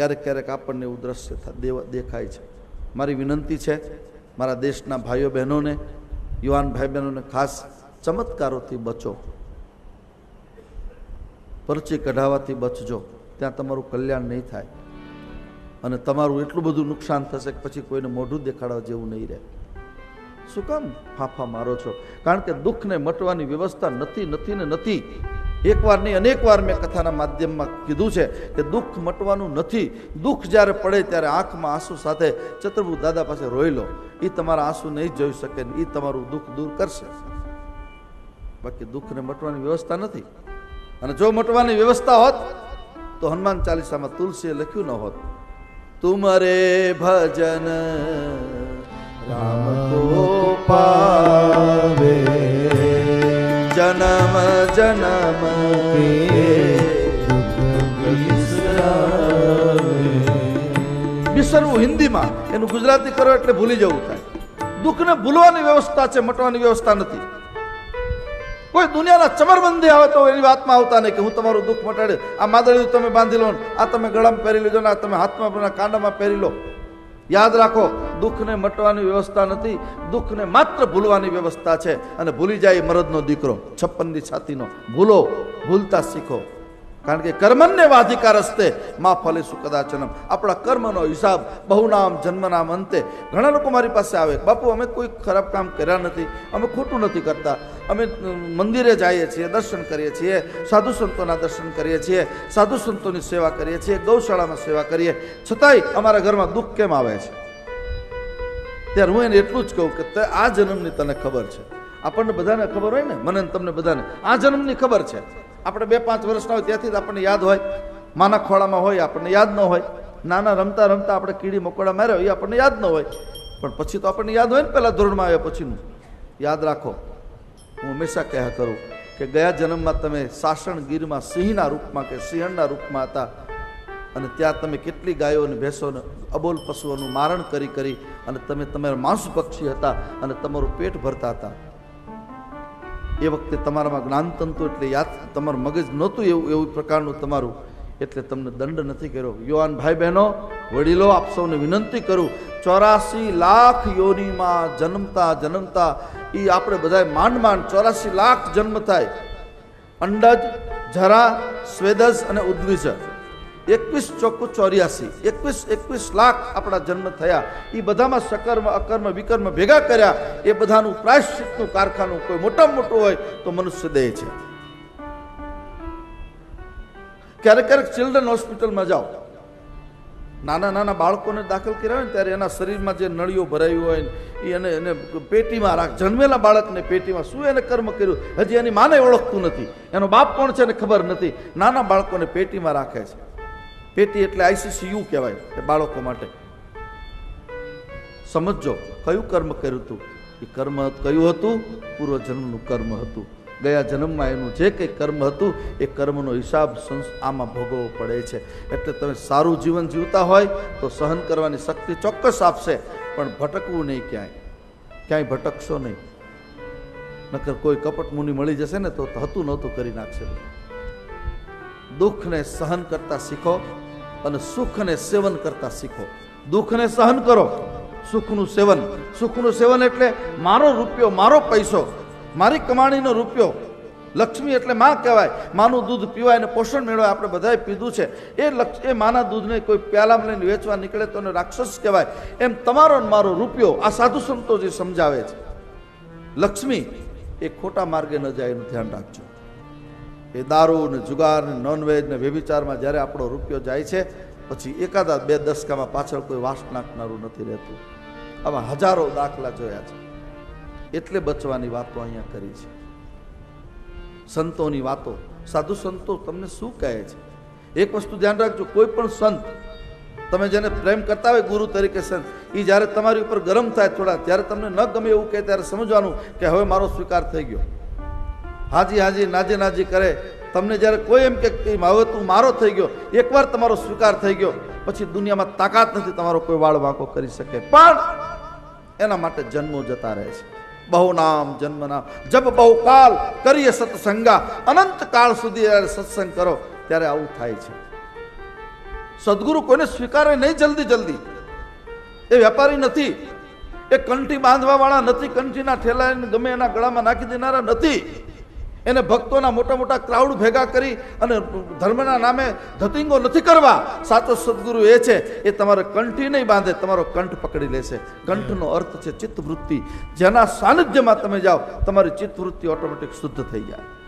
ક્યારેક ક્યારેક આપણને એવું દ્રશ્ય દેખાય છે. મારી વિનંતી છે, મારા દેશના ભાઈઓ બહેનોને યુવાન ભાઈ બહેનોને ખાસ ચમત્કારોથી બચો. પરચી કઢાવાથી બચજો. ત્યાં તમારું કલ્યાણ નહીં થાય. અને તમારું એટલું બધું નુકસાન થશે કે પછી કોઈને મોઢું દેખાડવા જેવું નહીં રહે. શું કામ ફાફા મારો છો? કારણ કે દુઃખને મટવાની વ્યવસ્થા નથી નથી ને નથી. એકવાર નહીં અનેક વાર મેં કથાના માધ્યમમાં કીધું છે કે દુઃખ મટવાનું નથી. દુઃખ જ્યારે પડે ત્યારે આંખમાં આંસુ સાથે ચતુર્ભુ દાદા પાસે રોઈ લો. એ તમારા આંસુ નહીં જોઈ શકે એ તમારું દુઃખ દૂર કરશે. બાકી દુઃખને મટવાની વ્યવસ્થા નથી. અને જો મટવાની વ્યવસ્થા હોત, તો હનુમાન ચાલીસામાં તુલસીએ લખ્યું ન હોત. તુમરે ભજન રામ બિસરવું હિન્દીમાં એનું ગુજરાતી કરો એટલે ભૂલી જવું થાય. દુઃખને ભૂલવાની વ્યવસ્થા છે, મટવાની વ્યવસ્થા નથી. કોઈ દુનિયાના ચમરબંધી આવે તો એની વાતમાં આવતા નહીં કે હું તમારું દુઃખ મટાડે, આ માદળિયું તમે બાંધી લો આ તમે ગળામાં પહેરી લીધો ને, આ તમે હાથમાં કાંડામાં પહેરી લો. યાદ રાખો, દુઃખને મટવાની વ્યવસ્થા નથી, દુઃખને માત્ર ભૂલવાની વ્યવસ્થા છે. અને ભૂલી જાય મરદનો દીકરો, છપ્પનની છાતીનો. ભૂલો, ભૂલતા શીખો. કારણ કે કર્મને વાધિકાર હસ્તે મા ફલે સુ કદાચનમ? આપણા કર્મનો હિસાબ, બહુનામ, જન્મનામ અંતે ઘણા લોકો મારી પાસે આવે. બાપુ, અમે કોઈ ખરાબ કામ કર્યા નથી. અમે ખોટું નથી કરતા. અમે મંદિરે જઈએ છીએ, દર્શન કરીએ છીએ, સાધુ સંતોના દર્શન કરીએ છીએ, સાધુ સંતોની સેવા કરીએ છીએ, ગૌશાળામાં સેવા કરીએ. છતાંય અમારા ઘરમાં દુઃખ કેમ આવે છે? ત્યારે હું એને એટલું જ કહું કે આ જન્મની તને ખબર છે. આપણને બધાને ખબર હોય ને? મને તમને બધાને. આ જન્મની ખબર છે. આપણે બે પાંચ વર્ષના હોય ત્યાંથી જ આપણને યાદ હોય. માના ખોળામાં હોય, આપણને યાદ ન હોય. નાના રમતા રમતા આપણે કીડી મકોડા માર્યો એ આપણને યાદ ન હોય. પણ પછી તો આપણને યાદ હોય ને પહેલાં ધોરણમાં આવ્યા પછીનું. યાદ રાખો, હું હંમેશા કહ્યા કરું કે ગયા જન્મમાં તમે સાસણ ગીરમાં સિંહના રૂપમાં કે સિંહણના રૂપમાં હતા. અને ત્યાં તમે કેટલી ગાયો અને ભેંસોને અબોલ પશુઓનું મારણ કરી કરી અને તમે તમારા માંસ પક્ષી હતા અને તમારું પેટ ભરતા હતા. એ વખતે તમારામાં જ્ઞાનતંતુ એટલે યાદ તમારું મગજ નહોતું એવું એવું પ્રકારનું તમારું. એટલે તમને દંડ નથી કર્યો. યુવાન ભાઈ બહેનો વડીલો, આપ સૌને વિનંતી કરું, ચોરાસી લાખ યોનીમાં જન્મતા જન્મતા એ આપણે બધા માંડ માંડ ચોરાસી લાખ જન્મ થાય. અંડજ, જરા, સ્વેદજ અને ઉદ્વિજ. એકવીસ ચોખ્ખું ચોર્યાસી, એકવીસ એકવીસ લાખ આપણા જન્મ થયા. એ બધામાં સકર્મ, અકર્મ, વિકર્મ ભેગા કર્યા. એ બધાનું પ્રાયશ્ચિતનું કારખાનું કોઈ મોટામાં મોટું હોય તો મનુષ્ય દેહ છે. ક્યારેક ક્યારેક ચિલ્ડ્રન હોસ્પિટલમાં જાઓ. નાના નાના બાળકોને દાખલ કર્યા હોય ને ત્યારે એના શરીરમાં જે નળીઓ ભરાયું હોય ને એને એને પેટીમાં રાખ, જન્મેલા બાળકને પેટીમાં શું એને કર્મ કર્યું? હજી એની માને ઓળખતું નથી. એનો બાપ કોણ છે એને ખબર નથી. નાના બાળકોને પેટીમાં રાખે છે. પેટી એટલે આઈસીસીયુ કહેવાય, એ બાળકો માટે. સમજો કયું કર્મ કર્યું હતું? એ કર્મ કયું હતું? પૂર્વજન્મનું કર્મ હતું. ગયા જન્મમાં એનું જે કંઈ કર્મ હતું, એ કર્મનો હિસાબ આમાં ભોગવવો પડે છે. એટલે તમે સારું જીવન જીવતા હોય, તો સહન કરવાની શક્તિ ચોક્કસ આપશે, પણ ભટકવું નહીં ક્યાંય. ક્યાંય ભટકશો નહીં. નકર કોઈ કપટ મુનિ મળી જશે ને તો, હતું નહોતું કરી નાખશે. દુઃખને સહન કરતા શીખો અને સુખને સેવન કરતા શીખો. દુઃખને સહન કરો. સુખનું સેવન. સુખનું સેવન એટલે મારો રૂપિયો, મારો પૈસો, મારી કમાણીનો રૂપિયો. લક્ષ્મી એટલે માં કહેવાય. માનું દૂધ પીવાય અને પોષણ મેળવાય આપણે બધાએ પીધું છે. એ લક્ષ, એ માના દૂધને કોઈ પ્યાલામાં લઈને વેચવા નીકળે તો એને રાક્ષસ કહેવાય. એમ તમારો મારો રૂપિયો આ સાધુ સંતો સમજાવે છે. લક્ષ્મી, એ ખોટા માર્ગે ન જાય એનું ધ્યાન રાખજો. એ દારૂ ને જુગાર ને નોનવેજ ને વ્યભિચારમાં જ્યારે આપણો રૂપિયો જાય છે, પછી એકાદા બે દસકામાં પાછળ કોઈ વાસ નાખનારું નથી રહેતું. આમાં હજારો દાખલા જોયા છે. એટલે બચવાની વાતો અહીંયા કરી છે. સંતોની વાતો. સાધુ સંતો તમને શું કહે છે? એક વસ્તુ ધ્યાન રાખજો, કોઈ પણ સંત, તમે જેને પ્રેમ કરતા હોય ગુરુ તરીકે સંત એ જ્યારે તમારી ઉપર ગરમ થાય થોડા, ત્યારે તમને ન ગમે એવું કહે, ત્યારે સમજવાનું કે હવે મારો સ્વીકાર થઈ ગયો. હાજી હાજી, નાજી નાજી કરે. તમને જ્યારે કોઈ એમ કે હવે તું મારો થઈ ગયો, એકવાર તમારો સ્વીકાર થઈ ગયો, પછી દુનિયામાં તાકાત નથી તમારો કોઈ વાળ વાંકો કરી શકે. પણ એના માટે જન્મો જતા રહે છે. બહુ નામ, જન્મ નામ. જબ બહુ કાલ કરીએ સત્સંગા, અનંત કાળ સુધી સત્સંગ કરો, ત્યારે આવું થાય છે. સદગુરુ કોઈને સ્વીકારે નહીં જલ્દી જલ્દી. એ વેપારી નથી. એ કંઠી બાંધવા વાળા નથી, કંઠીના ઠેલાઈને ગમે એના ગળામાં નાખી દેનારા નથી. એને ભક્તોના મોટા મોટા ક્રાઉડ ભેગા કરી અને ધર્મના નામે ધતિંગો નથી કરવા. સાચો સદગુરુ એ છે, એ તમારે કંઠી નહીં બાંધે, તમારો કંઠ પકડી લેશે. કંઠનો અર્થ છે ચિત્તવૃત્તિ. જેના સાનિધ્યમાં તમે જાઓ, તમારી ચિત્તવૃત્તિ ઓટોમેટિક શુદ્ધ થઈ જાય.